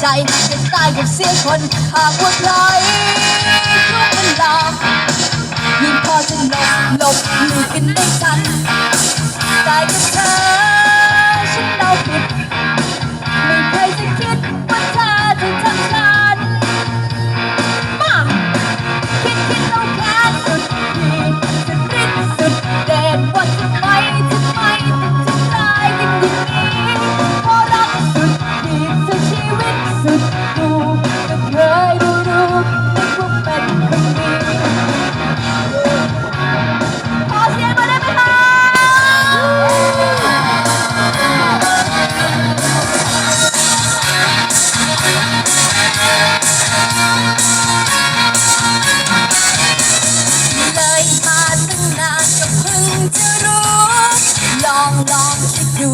ใจจะตายกับเสียงคนหากว่าใครช่วยมัลากยิ่งพอจะหลบหลบหลีกกันไม่ทันตายกับเธอฉันเอาผิดไม่เคยจะคิดว่า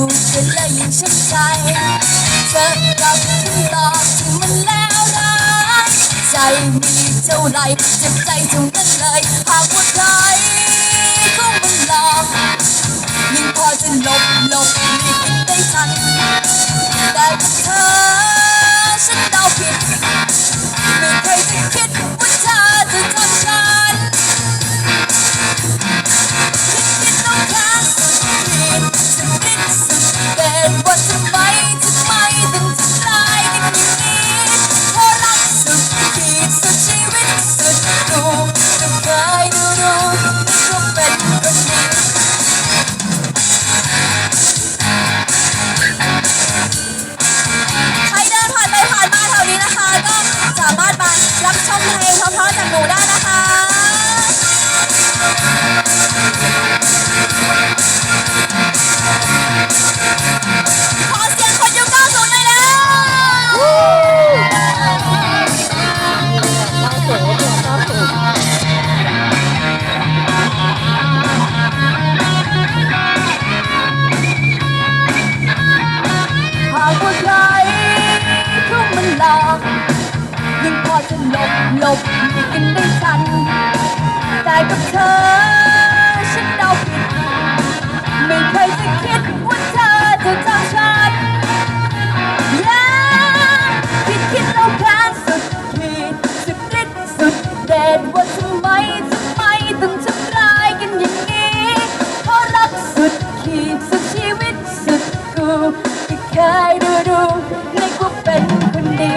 ูดฉันเลยยิ่งชัำใจเธอรับคำตอบที่มันแล้วร้ายใจมีเท่าไรเจ็บใจเท่านั้นเลยหากว่าใครก็มันหลอกยิ่งพอจะหลบหลบหลีก หลบหลบไม่กินได้ฉันแต่กับเธอ ฉันเดาผิด ไม่เคยจะคิดว่าเธอจะจำฉันยาคิดคิดแล้วแค้สุดขีดสุดฤทธิ์สุดเด็ดว่าทำไมทำไมต้องทำร้ายกันอย่างนี้เพราะรักสุดขีดสุดชีวิตสุดกูที่เคยดูดูในกูเป็นคนดี